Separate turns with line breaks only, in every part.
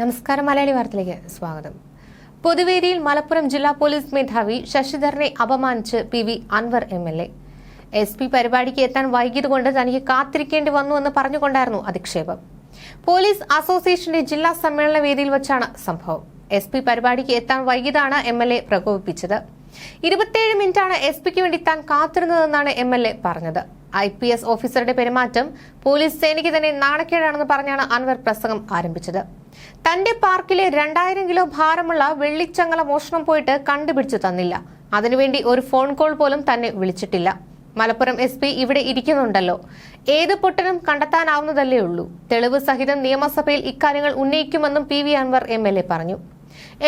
നമസ്കാരം മലയാളി വാർത്തയിലേക്ക് സ്വാഗതം. പൊതുവേദിയിൽ മലപ്പുറം ജില്ലാ പോലീസ് മേധാവി ശശിധരനെ അപമാനിച്ച് P V Anvar M L A. S P പരിപാടിക്ക് എത്താൻ വൈകിയതുകൊണ്ട് തനിക്ക് കാത്തിരിക്കേണ്ടി വന്നു എന്ന് പറഞ്ഞുകൊണ്ടായിരുന്നു അധിക്ഷേപം. പോലീസ് അസോസിയേഷന്റെ ജില്ലാ സമ്മേളന വേദിയിൽ വെച്ചാണ് സംഭവം. എസ് പി പരിപാടിക്ക് എത്താൻ വൈകിയതാണ് എം എൽ എ പ്രകോപിപ്പിച്ചത്. ഇരുപത്തിയേഴ് മിനിറ്റാണ് എസ് പിക്ക് വേണ്ടി താൻ കാത്തിരുന്നതെന്നാണ് എം എൽ എ പറഞ്ഞത്. ഐ പി എസ് ഓഫീസറുടെ പെരുമാറ്റം പോലീസ് സേനയ്ക്ക് തന്നെ നാണക്കേടാണെന്ന് പറഞ്ഞാണ് അൻവർ പ്രസംഗം ആരംഭിച്ചത്. തന്റെ പാർക്കിലെ രണ്ടായിരം കിലോ ഭാരമുള്ള വെള്ളിച്ചങ്ങല മോഷണം പോയിട്ട് കണ്ടുപിടിച്ചു തന്നില്ല. അതിനുവേണ്ടി ഒരു ഫോൺ കോൾ പോലും തന്നെ വിളിച്ചിട്ടില്ല. മലപ്പുറം എസ് പി ഇവിടെ ഇരിക്കുന്നുണ്ടല്ലോ. ഏത് പൊട്ടനും കണ്ടെത്താനാവുന്നതല്ലേ ഉള്ളൂ. തെളിവ് സഹിതം നിയമസഭയിൽ ഇക്കാര്യങ്ങൾ ഉന്നയിക്കുമെന്നും P V Anvar M L A പറഞ്ഞു.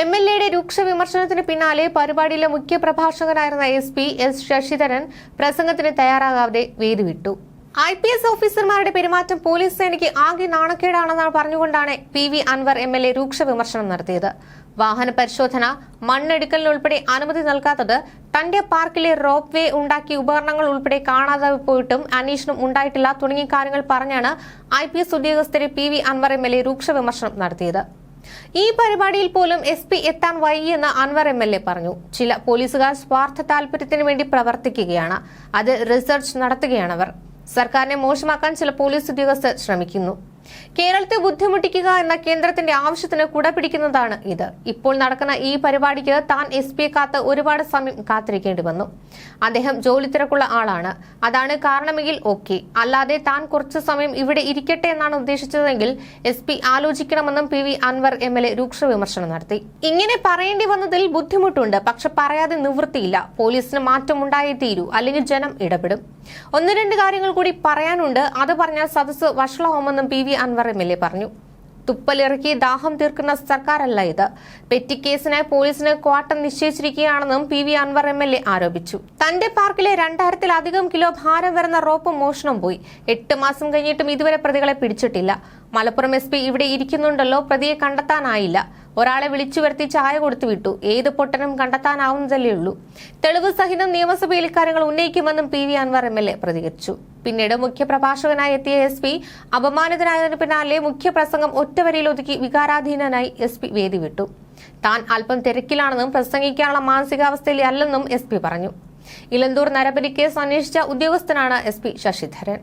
എം എൽ എയുടെ രൂക്ഷ വിമർശനത്തിന് പിന്നാലെ പരിപാടിയിലെ മുഖ്യ പ്രഭാഷകനായിരുന്ന എസ് പി എസ് ശശിധരൻ പ്രസംഗത്തിന് തയ്യാറാകാതെ വേദി വിട്ടു ഐ പി എസ് ഓഫീസർമാരുടെ പെരുമാറ്റം പോലീസ് സേനയ്ക്ക് ആകെ നാണക്കേടാണെന്ന് പറഞ്ഞുകൊണ്ടാണ് P V Anvar M L A രൂക്ഷ വിമർശനം നടത്തിയത്. വാഹന പരിശോധന മണ്ണെടുക്കലിനുൾപ്പെടെ അനുമതി നൽകാത്തത് തന്റെ പാർക്കിലെ റോപ്പ് വേ ഉണ്ടാക്കിയ ഉപകരണങ്ങൾ ഉൾപ്പെടെ കാണാതെ പോയിട്ടും അന്വേഷണം ഉണ്ടായിട്ടില്ല തുടങ്ങിയ കാര്യങ്ങൾ പറഞ്ഞാണ് ഐ പി എസ് ഉദ്യോഗസ്ഥരെ P V Anvar M L A രൂക്ഷ വിമർശനം നടത്തിയത്. ഈ പരിപാടിയിൽ പോലും എസ് പി എത്താൻ വൈകിയെന്ന് അൻവർ എം എൽ എ പറഞ്ഞു. ചില പോലീസുകാർ സ്വാർത്ഥ താല്പര്യത്തിന് വേണ്ടി പ്രവർത്തിക്കുകയാണ്. അത് റിസർച്ച് നടത്തുകയാണവർ. സർക്കാരിനെ മോശമാക്കാൻ ചില പോലീസ് ഉദ്യോഗസ്ഥർ ശ്രമിക്കുന്നു. കേരളത്തെ ബുദ്ധിമുട്ടിക്കുക എന്ന കേന്ദ്രത്തിന്റെ ആവശ്യത്തിന് കുട പിടിക്കുന്നതാണ് ഇത്. ഇപ്പോൾ നടക്കുന്ന ഈ പരിപാടിക്ക് താൻ എസ് പിയെ കാത്ത് ഒരുപാട് സമയം കാത്തിരിക്കേണ്ടി വന്നു. അദ്ദേഹം ജോലി തിരക്കുള്ള ആളാണ്. അതാണ് കാരണമെങ്കിൽ ഓക്കെ. അല്ലാതെ താൻ കുറച്ചു സമയം ഇവിടെ ഇരിക്കട്ടെ എന്നാണ് ഉദ്ദേശിച്ചതെങ്കിൽ S P ആലോചിക്കണമെന്നും P V Anvar M L A രൂക്ഷ വിമർശനം നടത്തി. ഇങ്ങനെ പറയേണ്ടി വന്നതിൽ ബുദ്ധിമുട്ടുണ്ട്. പക്ഷെ പറയാതെ നിവൃത്തിയില്ല. പോലീസിന് മാറ്റം ഉണ്ടായേ തീരൂ. അല്ലെങ്കിൽ ജനം ഇടപെടും. ഒന്ന് രണ്ട് കാര്യങ്ങൾ കൂടി പറയാനുണ്ട്. അത് പറഞ്ഞാൽ സദസ്സ് വഷളാവുമെന്നും P V Anvar M L A പറഞ്ഞു. തുപ്പലിറക്കി ദാഹം തീർക്കുന്ന സർക്കാരല്ല ഇത്. പെറ്റിക്കേസിനായി പോലീസിന് ക്വാട്ടം നിശ്ചയിച്ചിരിക്കുകയാണെന്നും P V Anvar M L A ആരോപിച്ചു. തന്റെ പാർക്കിലെ രണ്ടായിരത്തിലധികം കിലോ ഭാരം വരുന്ന റോപ്പ് മോഷണം പോയി. എട്ട് മാസം കഴിഞ്ഞിട്ടും ഇതുവരെ പ്രതികളെ പിടിച്ചിട്ടില്ല. മലപ്പുറം എസ് ഇവിടെ ഇരിക്കുന്നുണ്ടല്ലോ പ്രതിയെ കണ്ടെത്താനായില്ല. ഒരാളെ വിളിച്ചു വരുത്തി ചായ കൊടുത്തു വിട്ടു. ഏത് പൊട്ടനും കണ്ടെത്താനാവുന്നതല്ലേ ഉള്ളൂ. തെളിവ് സഹിതം നിയമസഭയിൽ ഇക്കാര്യങ്ങൾ ഉന്നയിക്കുമെന്നും P V Anvar M L A പ്രതികരിച്ചു. പിന്നീട് മുഖ്യപ്രഭാഷകനായി എത്തിയ എസ് പി അപമാനിതനായതിനു പിന്നാലെ മുഖ്യപ്രസംഗം ഒറ്റവരിയിൽ ഒതുക്കി വികാരാധീനനായി എസ് പി വേദി വിട്ടു. താൻ അല്പം തിരക്കിലാണെന്നും പ്രസംഗിക്കാനുള്ള മാനസികാവസ്ഥയിൽ അല്ലെന്നും എസ് പി പറഞ്ഞു. ഇലന്തൂർ നരബലി കേസ് അന്വേഷിച്ച ഉദ്യോഗസ്ഥനാണ് എസ് പി ശശിധരൻ.